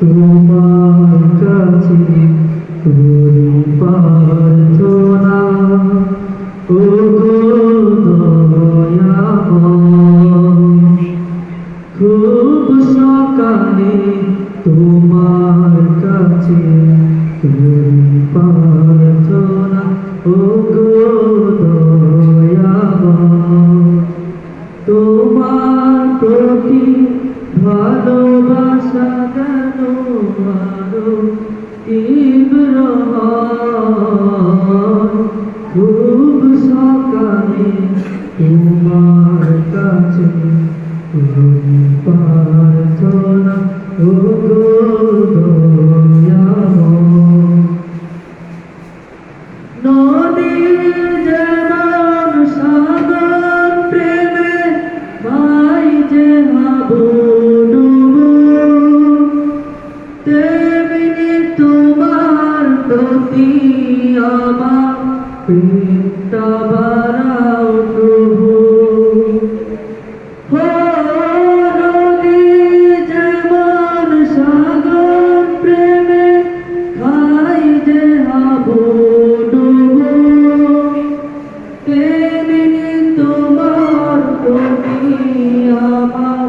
তোমার কাছে করি প্রার্থনা ও খুব সকালে তোমার কাছে করি প্রার্থনা ও তোমার প্রতি ভালোবাসা কেন আরও তেমনি তোমার প্রতি আমার প্রেমটা বাড়াও প্রভু। তোমার প্রতি আমার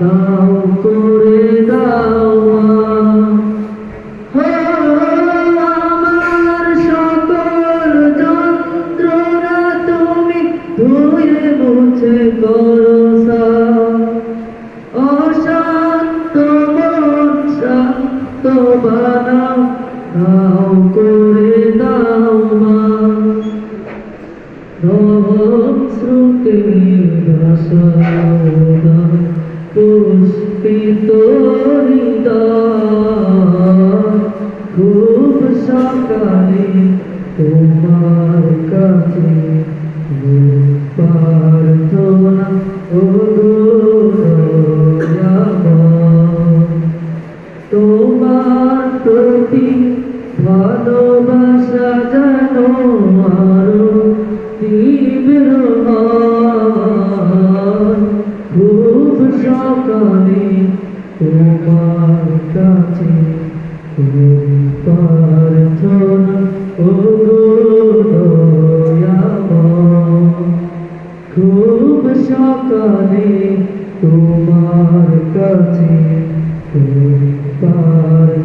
দাও করে দাও। আমার সকল যন্ত্রণা তুমি ধুয়ে মুছে করো। অশান্ত মন দাও করে দাও মা শ্রুতি রসদা পুষ্পিত খুব সকালে তোমার কাছে প্রার্থনা ও তোমার কাছে প্রার্থনা ও খুব সকালে তোমার কাছে করি প্রার্থনা